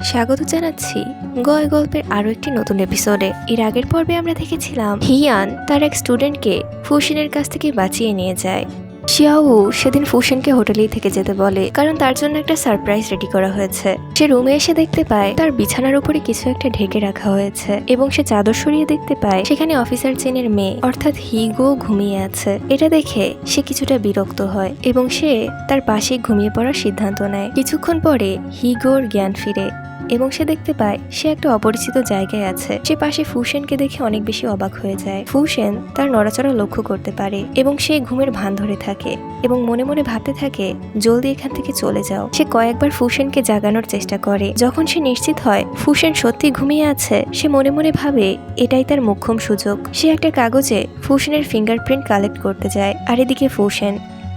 স্বাগত জানাচ্ছি গয় গল্পের আরও একটি নতুন এপিসোডে এর আগের পর্বে আমরা দেখেছিলাম হিয়ান তার এক স্টুডেন্টকে ফুসিনের কাছ থেকে বাঁচিয়ে নিয়ে যায়। শিয়াও সেদিন ফুসেনকে হোটেলেই থেকে যেতে বলে, কারণ তার জন্য একটা সারপ্রাইজ রেডি করা হয়েছে। সে রুমে এসে দেখতে পায় তার বিছানার উপরে কিছু একটা ঢেকে রাখা হয়েছে এবং সে চাদর সরিয়ে দেখতে পায় সেখানে অফিসার চেনের মেয়ে, অর্থাৎ হিগো ঘুমিয়ে আছে। এটা দেখে সে কিছুটা বিরক্ত হয় এবং সে তার পাশে ঘুমিয়ে পড়ার সিদ্ধান্ত নেয়। কিছুক্ষণ পরে হিগোর জ্ঞান ফিরে। এবং সে দেখতে পায় সে একটা অপরিচিত জায়গায় আছে। সে পাশে ফুসেনকে দেখে অনেক বেশি অবাক হয়ে যায়। ফুসেন তার নড়াচড়া লক্ষ্য করতে পারে এবং সে ঘুমের ভান ধরে থাকে এবং মনে মনে ভাবতে থাকে, জলদি এখান থেকে চলে যাও। সে কয়েকবার ফুসেনকে জাগানোর চেষ্টা করে। যখন সে নিশ্চিত হয় ফুসেন সত্যি ঘুমিয়ে আছে, সে মনে মনে ভাবে, এটাই তার মোক্ষম সুযোগ। সে একটা কাগজে ফুসেনের ফিঙ্গারপ্রিন্ট কালেক্ট করতে যায়। আর এদিকে ফুসেন,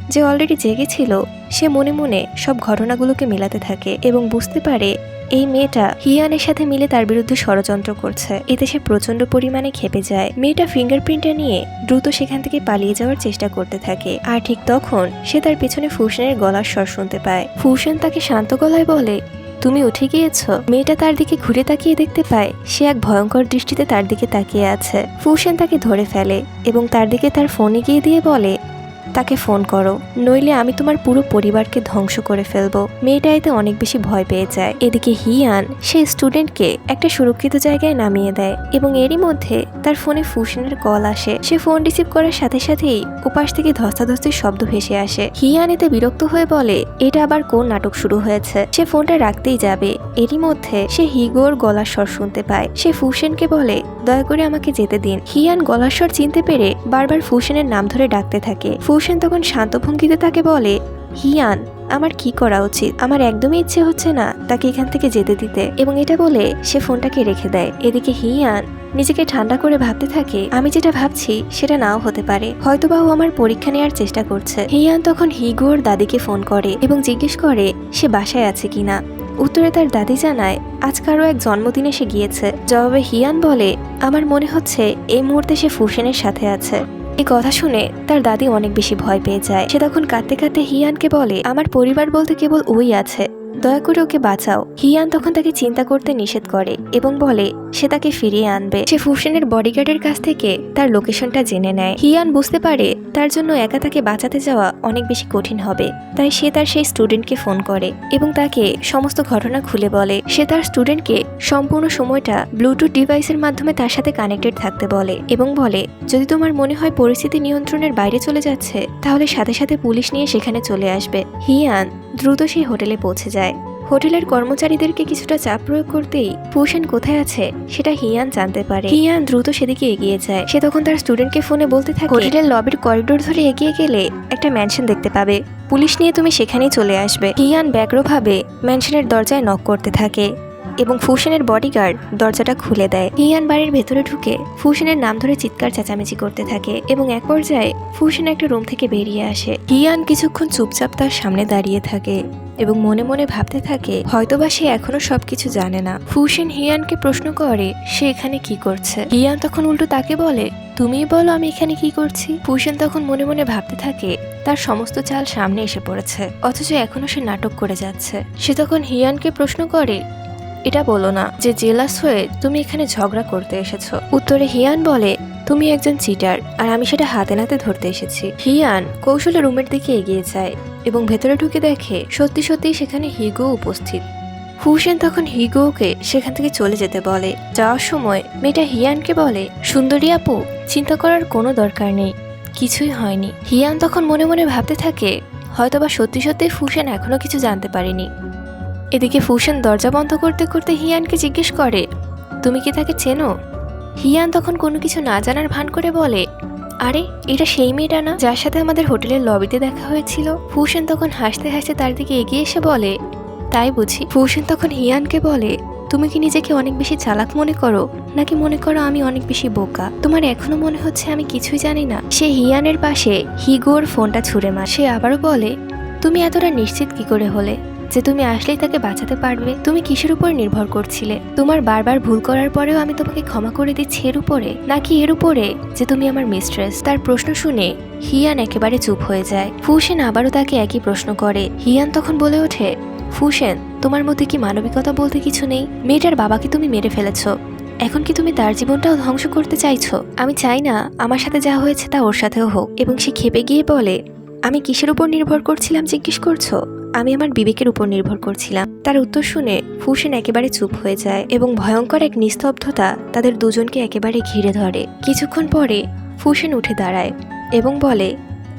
যে অলরেডি জেগেছিল সে মনে মনে সব ঘটনাগুলোকে মেলাতে থাকে এবং বুঝতে পারে এই মেয়েটা হিয়ানের সাথে মিলে তার বিরুদ্ধে ষড়যন্ত্র করছে। এতে সে প্রচণ্ড পরিমাণে খেপে যায়। মেয়েটা ফিঙ্গারপ্রিন্টটা নিয়ে দ্রুত সেখান থেকে পালিয়ে যাওয়ার চেষ্টা করতে থাকে। আর ঠিক তখন সে তার পেছনে ফুসেনের গলার স্বর শুনতে পায়। ফুসেন তাকে শান্ত গলায় বলে, তুমি উঠে গিয়েছ? মেয়েটা তার দিকে ঘুরে তাকিয়ে দেখতে পায়, সে এক ভয়ঙ্কর দৃষ্টিতে তার দিকে তাকিয়ে আছে। ফুসেন তাকে ধরে ফেলে এবং তার দিকে তার ফোনে গিয়ে দিয়ে বলে তাকে ফোন করো, নইলে আমি তোমার পুরো পরিবারকে ধ্বংস করে ফেলব। মেয়েটা এতে অনেক বেশি ভয় পেয়ে যায়। এদিকে হিয়ান, সে স্টুডেন্টকে একটা সুরক্ষিত জায়গায় নামিয়ে দেয় এবং এরই মধ্যে তার ফোনে ফুসেনের কল আসে। সে ফোন রিসিভ করার সাথে সাথেই উপাস থেকে ধস্তাধস্তির শব্দ ভেসে আসে। হিয়ান এতে বিরক্ত হয়ে বলে, এটা আবার কোন নাটক শুরু হয়েছে? সে ফোনটা রাখতেই যাবে। এরই মধ্যে সে হিগোর গলার স্বর শুনতে পায়। সে ফুসেনকে বলে, দয়া করে আমাকে যেতে দিন। হিয়ান গলার স্বর চিনতে পেরে বারবার ফুসেনের নাম ধরে ডাকতে থাকে। ফুসেন তখন শান্ত ভঙ্গিতে তাকে বলে, হিয়ান, আমার কি করা উচিত? আমার একদমই ইচ্ছে হচ্ছে না তাকে এখান থেকে যেতে দিতে। এবং এটা বলে সে ফোনটাকে রেখে দেয়। এদিকে হিয়ান নিজেকে ঠান্ডা করে ভাবতে থাকে, আমি যেটা ভাবছি সেটা নাও হতে পারে। হয়তোবা ও আমার পরীক্ষা নেওয়ার চেষ্টা করছে। হিয়ান তখন হিগোর দাদিকে ফোন করে এবং জিজ্ঞেস করে, সে বাসায় আছে কিনা উত্তরে তার দাদি জানায়, আজ কারও এক জন্মদিনে সে গিয়েছে। জবাবে হিয়ান বলে, আমার মনে হচ্ছে এই মুহূর্তে সে ফুসেনের সাথে আছে। এই কথা শুনে তার দাদি অনেক বেশি ভয় পেয়ে যায়। সে তখন কাঁদতে কাঁদতে হিয়ানকে বলে, আমার পরিবার বলতে কেবল ওই আছে। দয়া করে ওকে বাঁচাও। হিয়ান তখন তাকে চিন্তা করতে নিষেধ করে এবং বলে, সে তাকে ফিরিয়ে আনবে। সে ফুসেনের বডিগার্ডের কাছ থেকে তার লোকেশনটা জেনে নেয়। হিয়ান বুঝতে পারে তার জন্য একা তাকে বাঁচাতে যাওয়া অনেক বেশি কঠিন হবে। তাই সে তার সেই স্টুডেন্টকে ফোন করে এবং তাকে সমস্ত ঘটনা খুলে বলে। সে তার স্টুডেন্টকে সম্পূর্ণ সময়টা ব্লুটুথ ডিভাইসের মাধ্যমে তার সাথে কানেক্টেড থাকতে বলে এবং বলে, যদি তোমার মনে হয় পরিস্থিতি নিয়ন্ত্রণের বাইরে চলে যাচ্ছে, তাহলে সাথে সাথে পুলিশ নিয়ে সেখানে চলে আসবে। হিয়ান দ্রুত সেই হোটেলে পৌঁছে যায়। হোটেলের কর্মচারীদেরকে কিছুটা চাপ প্রয়োগ করতেই ফুসেন কোথায় আছে সেটা হিয়ান জানতে পারে। হিয়ান দ্রুত সেদিকে এগিয়ে যায়। সে তখন তার স্টুডেন্টকে ফোনে বলতে থাকে, হোটেলের লবির করিডোর ধরে এগিয়ে গেলে একটা ম্যানশন দেখতে পাবে। পুলিশ নিয়ে তুমি সেখানেই চলে আসবে। হিয়ান ব্যগ্রভাবে ম্যানশনের দরজায় নক করতে থাকে। এবং ফুসেনের বডিগার্ড দরজাটা খুলে দেয়। হিয়ান বাড়ির ভেতরে ঢুকে ফুসেনের নাম ধরে চিৎকার চেঁচামেচি করতে থাকে এবং এক পর্যায়ে ফুসেন একটা রুম থেকে বেরিয়ে আসে। হিয়ান কিছুক্ষণ চুপচাপ তার সামনে দাঁড়িয়ে থাকে এবং মনে মনে ভাবতে থাকে, হয়তোবা সে এখনও সবকিছু জানে না। ফুসেন হিয়ানকে প্রশ্ন করে, সে এখানে কি করছে? হিয়ান তখন উল্টো তাকে বলে, তুমিই বলো আমি এখানে কি করছি? ফুসেন তখন মনে মনে ভাবতে থাকে, তার সমস্ত চাল সামনে এসে পড়েছে, অথচ এখনও সে নাটক করে যাচ্ছে। সে তখন হিয়ানকে প্রশ্ন করে এটা বলো না যে জেলাস হয়ে তুমি এখানে ঝগড়া করতে এসেছ। উত্তরে হিয়ান বলে, তুমি একজন চিটার আর আমি সেটা হাতে নাতে ধরতে এসেছি। হিয়ান কৌশলে রুমের দিকে এগিয়ে যায় এবং ভেতরে ঢুকে দেখে সত্যি সত্যি সেখানে হিগো উপস্থিত। হুসেন তখন হিগোকে সেখান থেকে চলে যেতে বলে। যাওয়ার সময় মেয়েটা হিয়ানকে বলে, সুন্দরী আপু, চিন্তা করার কোনো দরকার নেই, কিছুই হয়নি। হিয়ান তখন মনে মনে ভাবতে থাকে, হয়তোবা সত্যি সত্যি ফুসেন এখনও কিছু জানতে পারেনি। এদিকে ফুসেন দরজা বন্ধ করতে করতে হিয়ানকে জিজ্ঞেস করে, তুমি কি তাকে চেনো? হিয়ান তখন কোনো কিছু না জানার ভান করে বলে, আরে, এটা সেই মেয়েটা না যার সাথে আমাদের হোটেলের লবিতে দেখা হয়েছিল? ফুসেন তখন হাসতে হাসতে তার দিকে এগিয়ে এসে বলে, তাই বুঝি। ফুসেন তখন হিয়ানকে বলে, তুমি কি নিজেকে অনেক বেশি চালাক মনে করো? নাকি মনে করো আমি অনেক বেশি বোকা? তোমার এখনও মনে হচ্ছে আমি কিছুই জানি না? সে হিয়ানের পাশে হিগোর ফোনটা ছুঁড়ে মার। সে আবারও বলে তুমি এতটা নিশ্চিত কি করে হলে? যে তুমি আসলেই তাকে বাঁচাতে পারবে? তুমি কিসের উপর নির্ভর করছিলে? তোমার বারবার ভুল করার পরেও আমি তোমাকে ক্ষমা করে দিচ্ছি এর উপরে? নাকি এর উপরে? যে তুমি আমার মিস্ট্রেস তার প্রশ্ন শুনে হিয়ান একেবারে চুপ হয়ে যায়। ফুসেন আবারও তাকে একই প্রশ্ন করে। হিয়ান তখন বলে ওঠে, ফুসেন, তোমার মধ্যে কি মানবিকতা বলতে কিছু নেই? মেয়েটার বাবাকে তুমি মেরে ফেলেছ। এখন কি তুমি তার জীবনটাও ধ্বংস করতে চাইছো? আমি চাই না আমার সাথে যা হয়েছে তা ওর সাথেও হোক। এবং সে খেপে গিয়ে বলে আমি কিসের উপর নির্ভর করছিলাম জিজ্ঞেস করছ? আমি আমার বিবেকের উপর নির্ভর করছিলাম। তার উত্তর শুনে ফুসেন একেবারে চুপ হয়ে যায় এবং ভয়ঙ্কর এক নিস্তব্ধতা তাদের দুজনকে একেবারে ঘিরে ধরে। কিছুক্ষণ পরে ফুসেন উঠে দাঁড়ায় এবং বলে,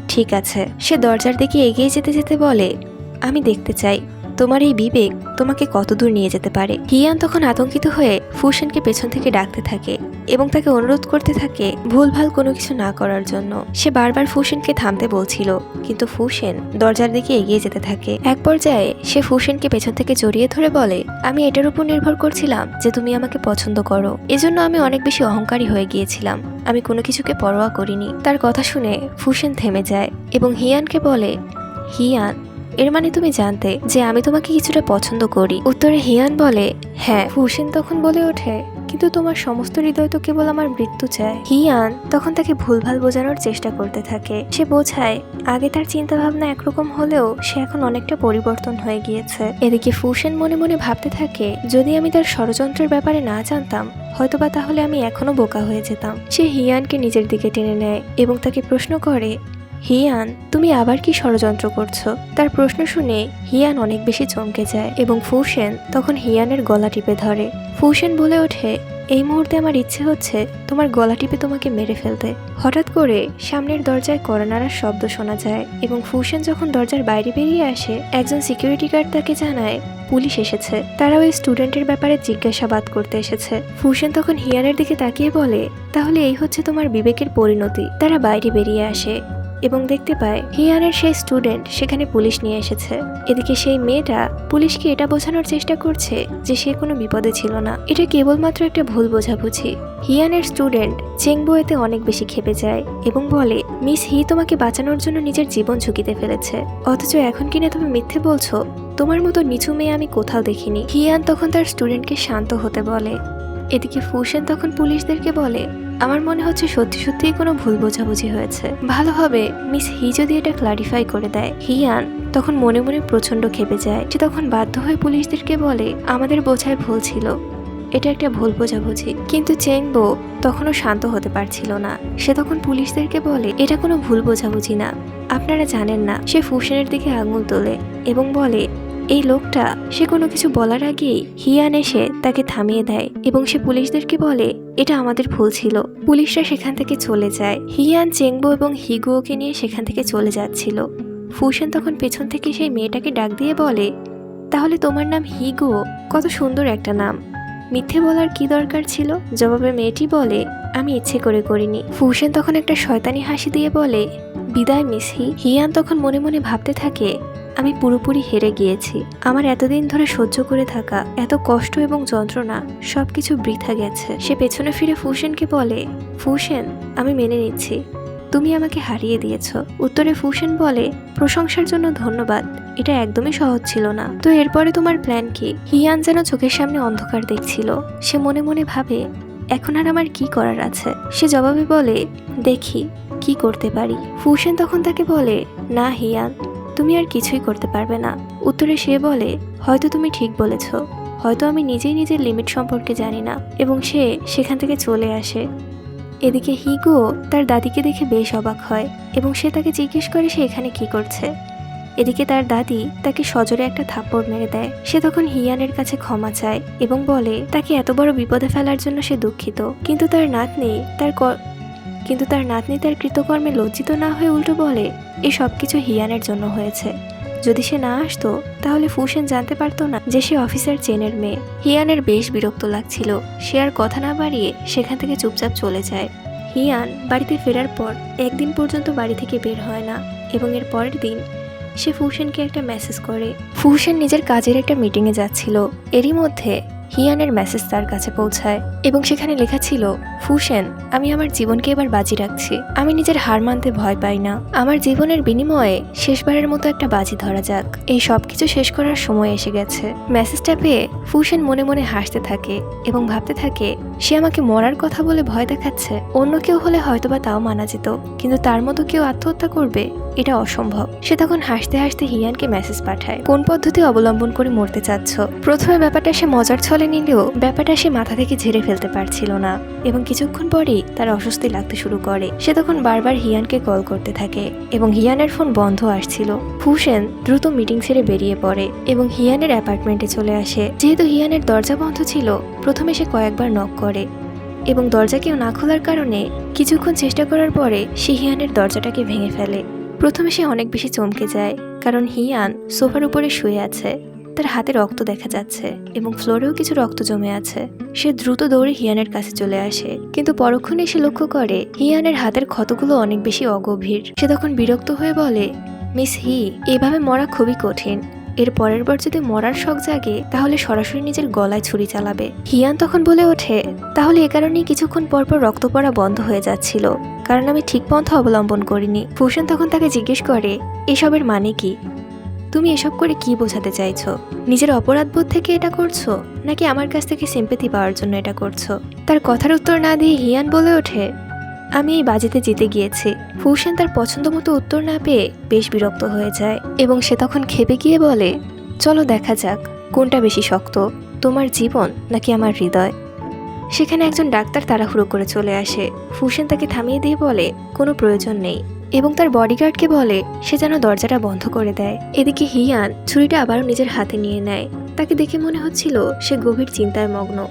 ঠিক আছে। সে দরজার দিকে এগিয়ে যেতে যেতে বলে, আমি দেখতে চাই। তোমার এই বিবেক তোমাকে কতদূর নিয়ে যেতে পারে? হিয়ান তখন আতঙ্কিত হয়ে ফুসেনকে পেছন থেকে ডাকতে থাকে এবং তাকে অনুরোধ করতে থাকে ভুলভাল কোনো কিছু না করার জন্য। সে বারবার ফুসেনকে থামতে বলছিল, কিন্তু ফুসেন দরজার দিকে এগিয়ে যেতে থাকে। এক পর্যায়ে সে ফুসেনকে পেছন থেকে জড়িয়ে ধরে বলে, আমি এটার উপর নির্ভর করছিলাম যে তুমি আমাকে পছন্দ করো। এজন্য আমি অনেক বেশি অহংকারী হয়ে গিয়েছিলাম। আমি কোনো কিছুকে পরোয়া করিনি। তার কথা শুনে ফুসেন থেমে যায় এবং হিয়ানকে বলে, হিয়ান এর মানে তুমি জানতে যে আমি তোমাকে কিছুটা পছন্দ করি। উত্তরে হিয়ান বলে হ্যাঁ। হুসেন তখন বলে ওঠে, কিন্তু তোমার সমস্ত হৃদয় তো কেবল আমার মৃত্যু চায়। হিয়ান তখন তাকে ভুলভাল বোঝানোর চেষ্টা করতে থাকে। সে বোঝায়, আগে তার চিন্তা ভাবনা একরকম হলেও সে এখন অনেকটা পরিবর্তন হয়ে গিয়েছে। এদিকে ফুসেন মনে মনে ভাবতে থাকে, যদি আমি তার ষড়যন্ত্রের ব্যাপারে না জানতাম, হয়তোবা তাহলে আমি এখনও বোকা হয়ে যেতাম। সে হিয়ানকে নিজের দিকে টেনে নেয় এবং তাকে প্রশ্ন করে হিয়ান, তুমি আবার কি ষড়যন্ত্র করছ? তার প্রশ্ন শুনে হিয়ান অনেক বেশি চমকে যায় এবং ফুসেন তখন হিয়ানের গলা টিপে ধরে। ফুসেন বলে ওঠে, এই মুহূর্তে আমার ইচ্ছে হচ্ছে তোমার গলা টিপে তোমাকে মেরে ফেলতে। হঠাৎ করে সামনের দরজায় করোনারার শব্দ শোনা যায় এবং ফুসেন যখন দরজার বাইরে বেরিয়ে আসে, একজন সিকিউরিটি গার্ড তাকে জানায়, পুলিশ এসেছে। তারা ওই স্টুডেন্টের ব্যাপারে জিজ্ঞাসাবাদ করতে এসেছে। ফুসেন তখন হিয়ানের দিকে তাকিয়ে বলে, তাহলে এই হচ্ছে তোমার বিবেকের পরিণতি। তারা বাইরে বেরিয়ে আসে। এবং দেখতে পায় হিয়ানের সেই স্টুডেন্ট সেখানে পুলিশ নিয়ে এসেছে। এদিকে সেই মেয়েটা পুলিশকে এটা বোঝানোর চেষ্টা করছে যে সে কোনো বিপদে ছিল না। এটা কেবলমাত্র একটা ভুল বোঝাবুঝি। হিয়ানের স্টুডেন্ট চেংবো এতে অনেক বেশি খেপে যায় এবং বলে, মিস হি তোমাকে বাঁচানোর জন্য নিজের জীবন ঝুঁকিতে ফেলেছে। অথচ এখন কিনা তুমি মিথ্যে বলছো? তোমার মতো নিচু মেয়ে আমি কোথাও দেখিনি। হিয়ান তখন তার স্টুডেন্টকে শান্ত হতে বলে। এদিকে ফুসেন তখন পুলিশদেরকে বলে, আমার মনে হচ্ছে সত্যি সত্যিই কোনো ভুল বোঝাবুঝি হয়েছে। ভালো হবে মিস হি যদি এটা ক্লারিফাই করে দেয়। হিয়ান তখন মনে মনে প্রচণ্ড খেপে যায়। সে তখন বাধ্য হয়ে পুলিশদেরকে বলে, আমাদের বোঝায় ভুল ছিল। এটা একটা ভুল বোঝাবুঝি। কিন্তু চেংবো তখনও শান্ত হতে পারছিল না। সে তখন পুলিশদেরকে বলে, এটা কোনো ভুল বোঝাবুঝি না। আপনারা জানেন না। সে ফুসেনের দিকে আঙুল তোলে এবং বলে এই লোকটা সে কোনো কিছু বলার আগেই হিয়ান এসে তাকে থামিয়ে দেয় এবং সে পুলিশদেরকে বলে, এটা আমাদের ভুল ছিল। পুলিশরা সেখান থেকে চলে যায় হিয়ান, চেংবো এবং হিগুওকে নিয়ে সেখান থেকে চলে যাচ্ছিল। ফুসেন তখন পেছন থেকে সেই মেয়েটাকে ডাক দিয়ে বলে, তাহলে তোমার নাম হিগুও? কত সুন্দর একটা নাম। মিথ্যে বলার কি দরকার ছিল জবাবে মেয়েটি বলে, আমি ইচ্ছে করে করিনি ফুসেন তখন একটা শয়তানি হাসি দিয়ে বলে, বিদায় মিস হি হিয়ান তখন মনে মনে ভাবতে থাকে আমি পুরোপুরি হেরে গিয়েছি। আমার এতদিন ধরে সহ্য করে থাকা এত কষ্ট এবং যন্ত্রণা, সবকিছু বৃথা গেছে। সে পেছনে ফিরে ফুসেনকে বলে ফুসেন আমি মেনে নিচ্ছি। তুমি আমাকে হারিয়ে দিয়েছ। উত্তরে ফুসেন বলে, প্রশংসার জন্য ধন্যবাদ। এটা একদমই সহজ ছিল না। তো এরপরে তোমার প্ল্যান কি? হিয়ান যেন চোখের সামনে অন্ধকার দেখছিল। সে মনে মনে ভাবে, এখন আর আমার কি করার আছে? সে জবাবে বলে, দেখি, কি করতে পারি। ফুসেন তখন তাকে বলে, না, হিয়ান তুমি আর কিছুই করতে পারবে না। উত্তরে সে বলে, হয়তো তুমি ঠিক বলেছ। হয়তো আমি নিজেই নিজের লিমিট সম্পর্কে জানি না। এবং সে সেখান থেকে চলে আসে। এদিকে হিগো তার দাদিকে দেখে বেশ অবাক হয় এবং সে তাকে জিজ্ঞেস করে সে এখানে কি করছে। এদিকে তার দাদি তাকে সজোরে একটা থাপ্পড় মেরে দেয়। সে তখন হিয়ানের কাছে ক্ষমা চায় এবং বলে, তাকে এত বড় বিপদে ফেলার জন্য সে দুঃখিত। কিন্তু তার নাতনি তার কিন্তু তার নাতনি তার কৃতকর্মে লজ্জিত না হয়ে উল্টো বলে, এ সব কিছু হিয়ানের জন্য হয়েছে। যদি সে না আসতো, তাহলে ফুসেন জানতে পারতো না যে সে অফিসার চেনের মেয়ে। হিয়ানের বেশ বিরক্ত লাগছিল। সে আর কথা না বাড়িয়ে সেখান থেকে চুপচাপ চলে যায়। হিয়ান বাড়িতে ফেরার পর একদিন পর্যন্ত বাড়ি থেকে বের হয় না এবং এর পরের দিন সে ফুসেনকে একটা মেসেজ করে। ফুসেন নিজের কাজের একটা মিটিংয়ে যাচ্ছিল। এরই মধ্যে হিয়ানের মেসেজ তার কাছে পৌঁছায় এবং সেখানে লেখা ছিল ফুসেন আমি আমার জীবনকে এবার বাজি রাখছি। আমি নিজের হার মানতে ভয় পাই না। আমার জীবনের বিনিময়ে শেষবারের মতো একটা বাজি ধরা যাক। এই সব কিছু শেষ করার সময় এসে গেছে। মেসেজটা পেয়ে ফুসেন মনে মনে হাসতে থাকে এবং ভাবতে থাকে, সে আমাকে মরার কথা বলে ভয় দেখাচ্ছে। অন্য কেউ হলে হয়তোবা তাও মানা যেত। কিন্তু তার মতো কেউ আত্মহত্যা করবে, এটা অসম্ভব। সে তখন হাসতে হাসতে হিয়ানকে মেসেজ পাঠায়, কোন পদ্ধতি অবলম্বন করে মরতে চাচ্ছ? প্রথমে ব্যাপারটা সে মজার ছলে নিলেও ব্যাপারটা সে মাথা থেকে ঝেড়ে ফেলতে পারছিল না এবং কিছুক্ষণ পরেই তার অস্বস্তি লাগতে শুরু করে। সে তখন বারবার হিয়ানকে কল করতে থাকে এবং হিয়ানের ফোন বন্ধ আসছিল। ফুসেন দ্রুত মিটিং ছেড়ে বেরিয়ে পড়ে এবং হিয়ানের অ্যাপার্টমেন্টে চলে আসে। যেহেতু হিয়ানের দরজা বন্ধ ছিল, প্রথমে সে কয়েকবার নক করে এবং দরজা কেউ না খোলার কারণে কিছুক্ষণ চেষ্টা করার পরে সে হিয়ানের দরজাটাকে ভেঙে ফেলে। প্রথমে সে অনেক বেশি চমকে যায়, কারণ হিয়ান সোফার উপরে শুয়ে আছে। তার হাতে রক্ত দেখা যাচ্ছে এবং ফ্লোরেও কিছু রক্ত জমে আছে। সে দ্রুত দৌড়ে হিয়ানের কাছে চলে আসে, কিন্তু পরক্ষণে সে লক্ষ্য করে হিয়ানের হাতের ক্ষতগুলো অনেক বেশি অগভীর। সে তখন বিরক্ত হয়ে বলে, মিস হি, এভাবে মরা খুবই কঠিন। এর পরের বার যদি মরার শখ জাগে, তাহলে সরাসরি নিজের গলায় ছুরি চালাবে। হিয়ান তখন বলে ওঠে, তাহলে এ কারণেই কিছুক্ষণ পরপর রক্ত পড়া বন্ধ হয়ে যাচ্ছিল, কারণ আমি ঠিক পন্থা অবলম্বন করিনি। ভূষণ তখন তাকে জিজ্ঞেস করে, এসবের মানে কি? তুমি এসব করে কি বোঝাতে চাইছো? নিজের অপরাধবোধ থেকে এটা করছ? নাকি আমার কাছ থেকে সিম্পেথি পাওয়ার জন্য এটা করছ? তার কথার উত্তর না দিয়ে হিয়ান বলে ওঠে, আমি এই বাজিতে জিতে গিয়েছি। ফুসেন তার পছন্দ মতো উত্তর না পেয়ে বেশ বিরক্ত হয়ে যায় এবং সে তখন খেপে গিয়ে বলে, চলো দেখা যাক, কোনটা বেশি শক্ত, তোমার জীবন নাকি আমার হৃদয়? সেখানে একজন ডাক্তার তাড়াহুড়ো করে চলে আসে। ফুসেন তাকে থামিয়ে দিয়ে বলে, কোনো প্রয়োজন নেই। এবং তার বডিগার্ডকে বলে, সে যেন দরজাটা বন্ধ করে দেয়। এদিকে হিয়ান ছুরিটা আবারও নিজের হাতে নিয়ে নেয়। তাকে দেখে মনে হচ্ছিল সে গভীর চিন্তায় মগ্ন।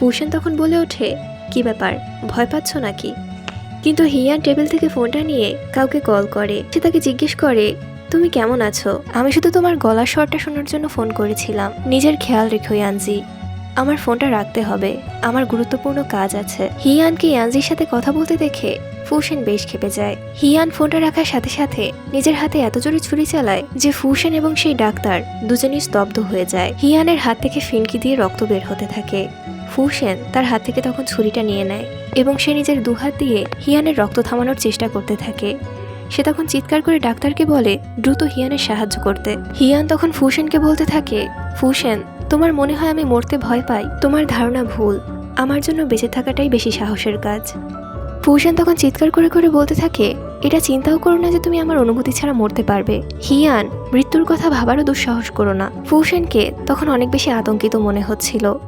ফুসেন তখন বলে ওঠে, কি ব্যাপার, ভয় পাচ্ছ নাকি? কিন্তু হিয়ান টেবিল থেকে ফোনটা নিয়ে কাউকে কল করে। সে তাকে জিজ্ঞেস করে, তুমি কেমন আছো? আমি শুধু তোমার গলার স্বরটা শোনার জন্য ফোন করেছিলাম। নিজের খেয়াল রেখো, ইয়ানজি। আমার ফোনটা রাখতে হবে। আমার গুরুত্বপূর্ণ কাজ আছে। হিয়ানকে ইয়ানজির সাথে কথা বলতে দেখে ফুসেন বেশ খেপে যায়। হিয়ান ফোনটা রাখার সাথে সাথে নিজের হাতে এত জোরে ছুরি চালায় যে ফুসেন এবং সেই ডাক্তার দুজনেই স্তব্ধ হয়ে যায়। হিয়ানের হাত থেকে ফিনকি দিয়ে রক্ত বের হতে থাকে। ফুসেন তার হাত থেকে তখন ছুরিটা নিয়ে নেয় এবং সে নিজের দুহাত দিয়ে হিয়ানের রক্ত থামানোর চেষ্টা করতে থাকে। সে তখন চিৎকার করে ডাক্তারকে বলে, দ্রুত হিয়ানের সাহায্য করতে। হিয়ান তখন ফুসেনকে বলতে থাকে ফুসেন তোমার মনে হয় আমি মরতে ভয় পাই? তোমার ধারণা ভুল। আমার জন্য বেঁচে থাকাটাই বেশি সাহসের কাজ। ফুসেন তখন চিৎকার করে করে বলতে থাকে, এটা চিন্তাও করো না যে তুমি আমার অনুভূতি ছাড়া মরতে পারবে। হিয়ান, মৃত্যুর কথা ভাবারও দুঃসাহস করো না। ফুসেনকে তখন অনেক বেশি আতঙ্কিত মনে হচ্ছিল।